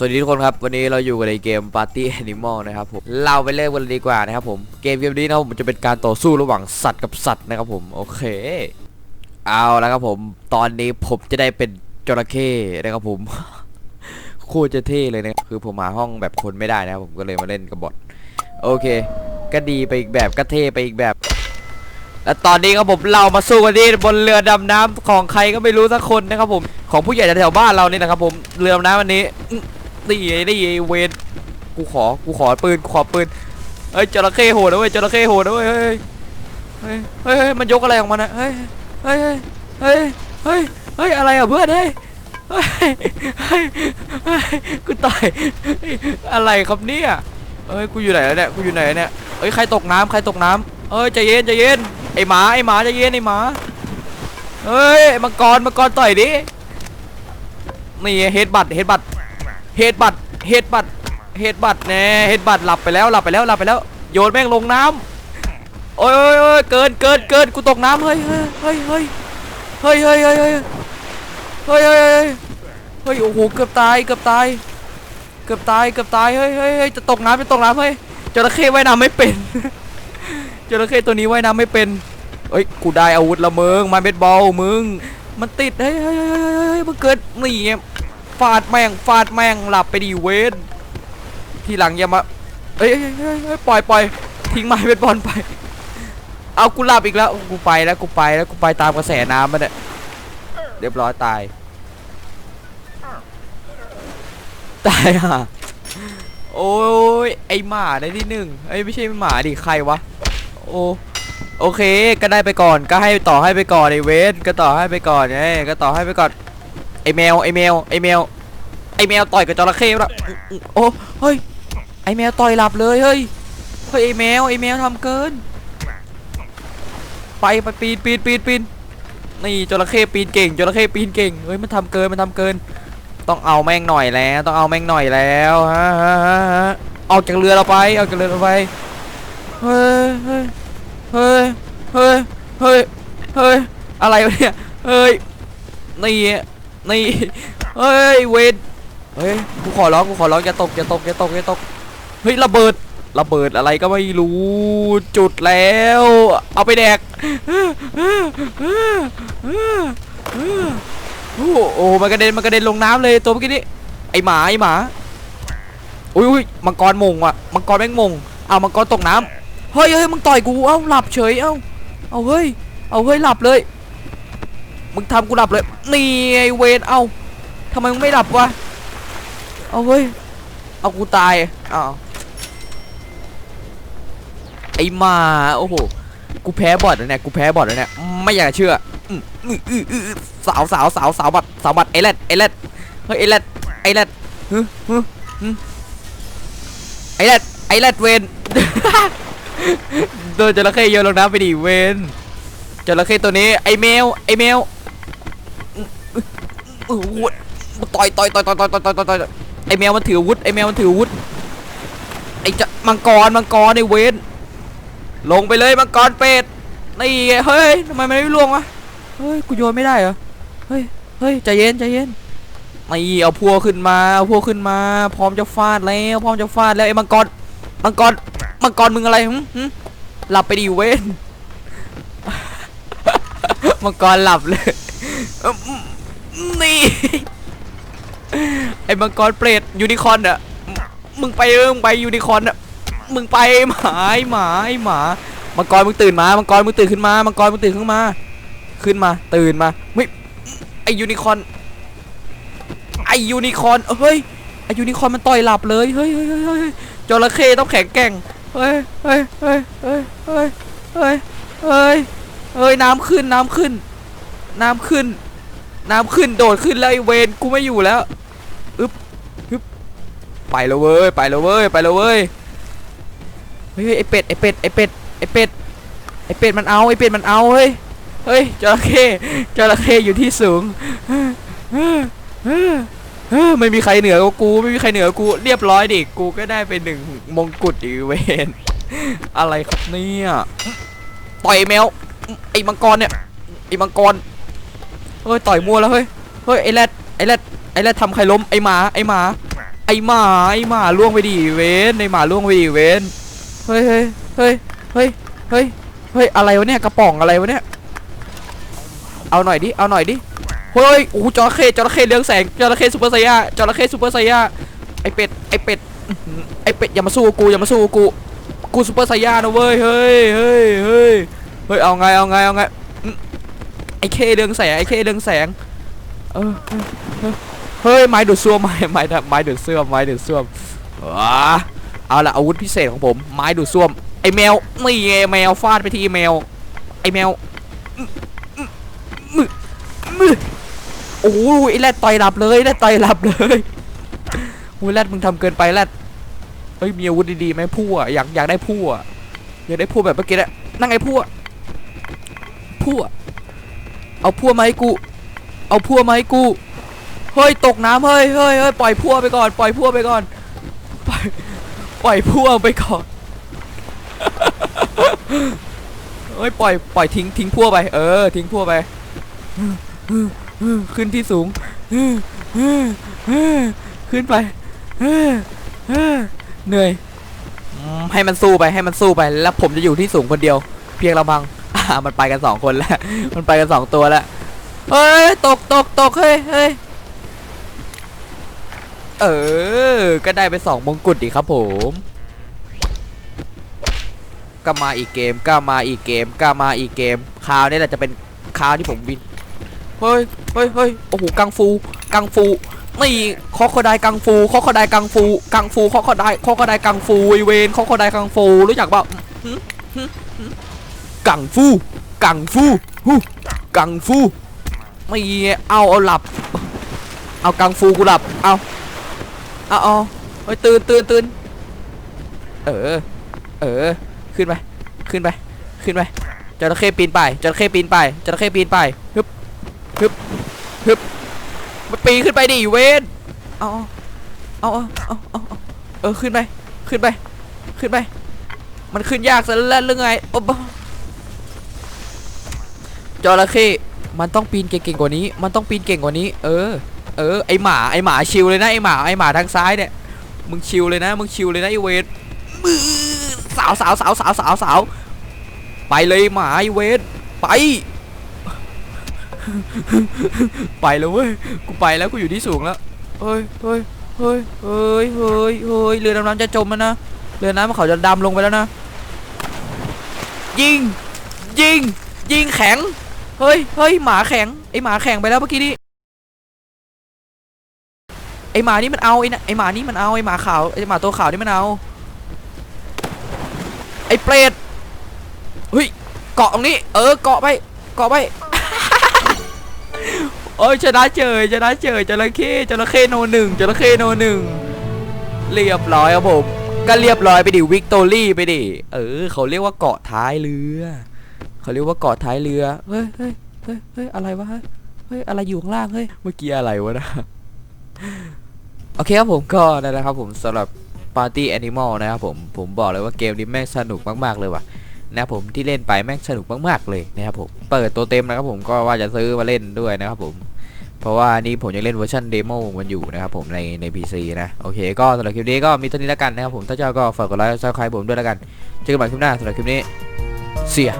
สวัสดีทุกคนครับ วันนี้เราอยู่กันในเกม Party Animal นะครับผมเราไปเล่นกันดีกว่านะครับผมเกมเกมนี้นะครับผมจะเป็นการต่อสู้ระหว่างสัตว์กับสัตว์นะครับผมโอเค เอาแล้วครับผมตอนนี้ผมจะได้เป็นจระเข้นะครับผมโคตรจะเท่เลยนะคือผมหาห้องแบบคนไม่ได้นะครับผมก็เลยมาเล่นกับบอทโอเค ก็ดีไปอีกแบบก็เท่ไปอีกแบบและตอนนี้ครับผมเรามาสู้กันที่บนเรือดำน้ำของใครก็ไม่รู้สักคนนะครับผมของผู้ใหญ่แถวบ้านเรานี่นะครับผมเรือดำน้ำวันนี้ นี่ไงนี่ไงเวนกูขอ กูขอปืน กูขอปืน เฮ้ยจระเข้โหดนะเว้ยจระเข้โหดนะเว้ย เฮ้ย เฮ้ย เฮ้ย มันยกอะไรออกมานะเฮ้ย เฮ้ย เฮ้ย เฮ้ย เฮ้ย อะไรอะเพื่อนเฮ้ยเฮ้ยเฮ้ยกูตายอะไรครับเนี่ยเฮ้ย กูอยู่ไหนแล้วเนี่ย กูอยู่ไหนเนี่ยเฮ้ย ใครตกน้ำใครตกน้ำเฮ้ยใจเย็นใจเย็น ไอหมาไอหมาใจเย็นไอหมาเฮ้ย มังกร มังกรต่อยดิ นี่เฮดบัตเฮดบัต เฮดบัตเฮดบัตเฮดบัตแน่เฮดบัตหลับไปแล้วหลับไปแล้วหลับไปแล้ว โยนแม่งลงน้ำโอ้ยโอ้ยโอ้ยเกินเกินเกินกูตกน้ำเฮ้ยเฮ้ยเฮ้ยเฮ้ยเฮ้ยเฮ้ยเฮ้ยเฮ้ยเฮ้ยเฮ้ยเฮ้ยโอ้โหเกือบตายเกือบตาย เกือบตายเกือบตายเฮ้ยเฮ้ยจะตกน้ำจะตกน้ำเฮ้ยจระเข้ว่ายน้ำไม่เป็นจระเข้ตัวนี้ว่ายน้ำไม่เป็นเฮ้ยกูได้อาวุธละมึงมาเบ็ดบอลมึงมันติดเฮ้ยเฮ้ยเฮ้ยเฮ้ยเฮ้ยมันเกิดนี่ไง ฟาดแม่งฟาดแม่งหลับไปดีเวนทีหลังอย่ามาเอ้ยเอ้ยปล่อยปล่อยทิ้งไม้เป็นบอลไป เอากูหลับอีกแล้วกูไปแล้วกูไปแล้วกูไปตามกระแสน้ำมันเนี่ยเรียบร้อยตายตายอะโอ้ยไอหมาในที่หนึ่งไอไม่ใช่หมาดิใครวะโอ้โอเค ก็ได้ไปก่อนก็ให้ต่อให้ไปก่อนไอเวนก็ต่อให้ไปก่อนไงก็ต่อให้ไปก่อน อแมวไอแมวไอแมวไอแมวต่อยกับจระเข้ล้วโอ้เฮ้ยไอแมวต่อยหลับเลยเฮ้ยเฮ้ยไอแมวไอแมวทำเกิน ไปไปปีนปีนปีนปีนนี่จระเข้ปีนเก่งจระเข้ปีนเก่งเฮ้ยมันทำเกินมันทำเกิน ต้องเอาแม่งหน่อยแล้วต้องเอาแม่งหน่อยแล้วฮะฮะฮะออกจากเรือเราไปออกจากเรือเราไปเฮ้ยเฮ้ยเฮ้ยเฮ้ยเฮ้ยเฮ้ยอะไรวะเนี่ยเฮ้ยนี่ นี่เฮ้ยเวนเฮ้ยกูขอร้องกูขอร้องอย่าตกอย่าตกอย่าตกอย่าตกเฮ้ยระเบิดระเบิดอะไรก็ไม่รู้จุดแล้ว เอาไปแดกโอ้โหมันกระเด็นมันกระเด็นลงน้ำเลยตัวเมื่อกี้นี้ไอหมาไอหมาอุ้ยอุ้ยมังกรมงว่ะมังกรแม่งมงเอามังกรตกน้ำเฮ้ยเฮ้ยมึงต่อยกูเอ้าหลับเฉยเอ้าเอาเฮ้ยเอาเฮ้ยหลับเลย มึงทำกูหลับเลย นี่ไอเวนเอาทำไมมึงไม่หลับวะ เอาเฮ้ย เอากูตายอ้าวไอมา โอ้โห กูแพ้บอดแล้วเนี่ย กูแพ้บอดแล้วเนี่ย ไม่อยากเชื่ออสาวสาวสาวสาวบัดสาวบัดไอแรดไอแรดเฮ้ยไอแรดไอแรดฮึฮึไอแรดไอแรดเวนโดนจระเข้โยนลงน้ำไปดิเวนจระเข้ตัวนี้ไอแมวไอแมว โอ้โหต่อยต่อยต่อยต่อยต่อยต่อยต่อยต่อยไอแมวมันถืออาวุธไอแมวมันถืออาวุธไอจะมังกรมังกรไอเวนลงไปเลยมังกรเป็ดนี่ไงเฮ้ยทำไมมันไม่ล่วงวะเฮ้ยกูโยนไม่ได้เหรอเฮ้ยเฮ้ยใจเย็นใจเย็นนี่เอาพัวขึ้นมาเอาพัวขึ้นมา พร้อมจะฟาดแล้วพร้อมจะฟาดแล้วไอมังกรมังกรมังกรมึงอะไรหึหึหลับไปดิเวนมังกรหลับเลย นี่ ไอ้มังกรเปรตยูนิคอนอะมึงไปมึงไปยูนิคอนอะมึงไปหมาหมาหมามังกรมึงตื่นมามังกรมึงตื่นขึ้นมามังกรมึงตื่นขึ้นมา ขึ้นมา ตื่นมาเฮ้ยไอยูนิคอนไอยูนิคอนเฮ้ยไอยูนิคอนมันต่อยหลับเลยเฮ้ยเฮ้ยเฮ้ยจระเข้ต้องแข็งแกร่งเฮ้ยเฮ้ยเฮ้ยเฮ้ยเฮ้ยเฮ้ยเฮ้ยน้ำขึ้นน้ำขึ้น น้ำขึ้น น้ำขึ้นโดดขึ้นแล้วไอเวนกูไม่อยู่แล้วอึ๊บอึ๊บไปแล้วเว้ยไปแล้วเว้ยไปแล้วเว้ยเฮ้ยไอเป็ดไอเป็ดไอเป็ดไอเป็ดไอเป็ดมันเอาไอเป็ดมันเอาเฮ้ยเฮ้ยจระเข้จระเข้อยู่ที่สูงไม่มีใครเหนือกว่ากูไม่มีใครเหนือกูเรียบร้อยดิกูก็ได้เป็นหนึ่งมงกุฎอีเวนอะไรครับเนี่ยต่อยแมวไอ้มังกรเนี่ยไอ้มังกร ฮ้ยต่อยมัวแล้วเฮ้ยเฮ้ยไอแรดไอแรดไอแรดทำใครล้มไอหมาไอหมาไอหมาไอหมาล่วงไปดิเวนไอหมาล่วงไปดิเวนเฮ้ยเฮ้ยเฮ้ยเฮ้ยเฮ้ยเฮ้ยอะไรวะเนี่ยกระป๋องอะไรวะเนี่ยเอาหน่อยดิเอาหน่อยดิเฮ้ยโอ้จระเข้จระเข้เรืองแสงจระเข้ซูเปอร์ไซย่าจระเข้ซูเปอร์ไซย่าไอเป็ดไอเป็ดไอเป็ดอย่ามาสู้กูอย่ามาสู้กูกูซูเปอร์ไซย่านะเว้ยเฮ้ยเฮ้ยเฮ้ยเฮ้ยเอาไงเอาไงเอาไง ไอเคเรืองแสงไอเคเรืองแสงเออเฮ้ยไม้ดูดซ่วมไม้ไม้ไม้ดูดซ่วมไม้ดูดซ่วมว้าเอาละอาวุธพิเศษของผม ไม้ดูดซ่วม ไอแมวนี่ไงแมวฟาดไปที่แมว ไอแมวอื้ออื้อมือมือโอ้ยไอแรดต่อยหลับเลยแรดต่อยหลับเลยโอ้ยแรดมึงทำเกินไปแรดเฮ้ยมีอาวุธดีๆไหมผู้อะอยากอยากได้ผู้อะอยากได้ผู้แบบเมื่อกี้แหละนั่งไงผู้อะผู้อะ เอาพัวมาให้กู เอาพัวมาให้กู เฮ้ยตกน้ำเฮ้ยเฮ้ยเฮ้ยปล่อยพัวไปก่อน ปล่อยพัวไปก่อน ปล่อยปล่อยพัวไปก่อนเฮ้ยปล่อยปล่อยทิ้งทิ้งพัวไป เออ ทิ้งพัวไป ขึ้นที่สูง ขึ้นไปเหนื่อย ให้มันสู้ไปให้มันสู้ไป แล้วผมจะอยู่ที่สูงคนเดียว เพียงลำพัง มันไปกันสองคนแล้ว มันไปกันสองตัวแล้ว เฮ้ย ตกตกตกเฮ้ยเฮ้ยเออ ก็ได้ไปสองมงกุฎดีครับผมก็มาอีกเกมก็มาอีกเกมก็มาอีกเกม คราวนี้แหละจะเป็นคราวที่ผมวิน เฮ้ย เฮ้ยเฮ้ยโอ้โห กังฟู กังฟู นี่คอคอไดกังฟูคอคอไดกังฟู กังฟูคอคอไดคอคอไดกังฟูเวนคอคอไดกังฟู รู้จักเปล่า กังฟูกังฟูฮู้กังฟูไม่เอาเอาหลับ เอากังฟูกูหลับเอาเอาเอาเฮ้ยตื่นตื่นตื่นเออเออขึ้นไปขึ้นไปขึ้นไปจระเข้ปีนไปจระเข้ปีนไปจระเข้ปีนไปฮึบฮึบฮึบมันปีนขึ้นไปดิเวนเอาเอาเอาเอาเอาเอเออขึ้นไปขึ้นไป ขึ้นไป มันขึ้นยากซะแล้วหรือไงโอ้บ ระเข้มันต้องปีนเก่งๆกว่านี้ มันต้องปีนเก่งกว่านี้ เออ เออ ไอหมา ไอหมาชิวเลยนะ ไอหมา ไอหมาทางซ้ายเนี่ย มึงชิวเลยนะ มึงชิวเลยนะไอเวทมือสาวสาวสาวสาวสาวสาว ไปเลยหมาไอเวท ไป ไปแล้วเว้ย กูไปแล้วกูอยู่ที่สูงแล้ว เฮ้ยเฮ้ยเฮ้ยเฮ้ยเฮ้ยเฮ้ยเรือดำน้ำจะจมแล้วนะ เรือน้ำเขาจะดำลงไปแล้วนะ ยิง ยิง ยิงแข็ง เฮ้ยเฮ้ยหมาแข็งไอหมาแข็งไปแล้วเมื่อกี้นี้ไอหมานี่มันเอาไอนะไอหมานี่มันเอาไอหมาขาวไอหมาตัวขาวนี่มันเอาไอเปรตเฮ้ยเกาะตรงนี้ เออเกาะไปเกาะไปโอ้ยชนะเจยชนะเจยจระเข้จระเข้โนหนึ่งจระเข้โนหนึ่งเรียบร้อยครับผม ก็เรียบร้อยไปดิวิกตอรี่ไปดิเออเขาเรียกว่าเกาะท้ายเรือ เขาเรียกว่าเกาะท้ายเรือ เฮ้ยเฮ้ยเฮ้ยเฮ้ยอะไรวะ เฮ้ยอะไรอยู่ข้างล่าง เฮ้ย เมื่อกี้อะไรวะนะ โอเคครับผมก็นั่นแหละครับผมสำหรับ Party Animal นะครับผม ผมบอกเลยว่าเกมนี้แม่งสนุกมากๆเลยว่ะนะครับผมที่เล่นไปแม่งสนุกมากๆเลยนะครับผม เปิดตัวเต็มนะครับผมก็ว่าจะซื้อมาเล่นด้วยนะครับผมเพราะว่านี่ผมยังเล่นเวอร์ชันเดโมมันอยู่นะครับผมในใน PC นะ โอเค ก็สำหรับคลิปนี้ก็มีเท่านี้แล้วกันนะครับผมถ้าเจ้าก็ฝากกดไลค์ซับสไครต์ผมด้วยแล้วกัน เจอกันใหม่คลิปหน้าสำหรับคลิปนี้ เสีย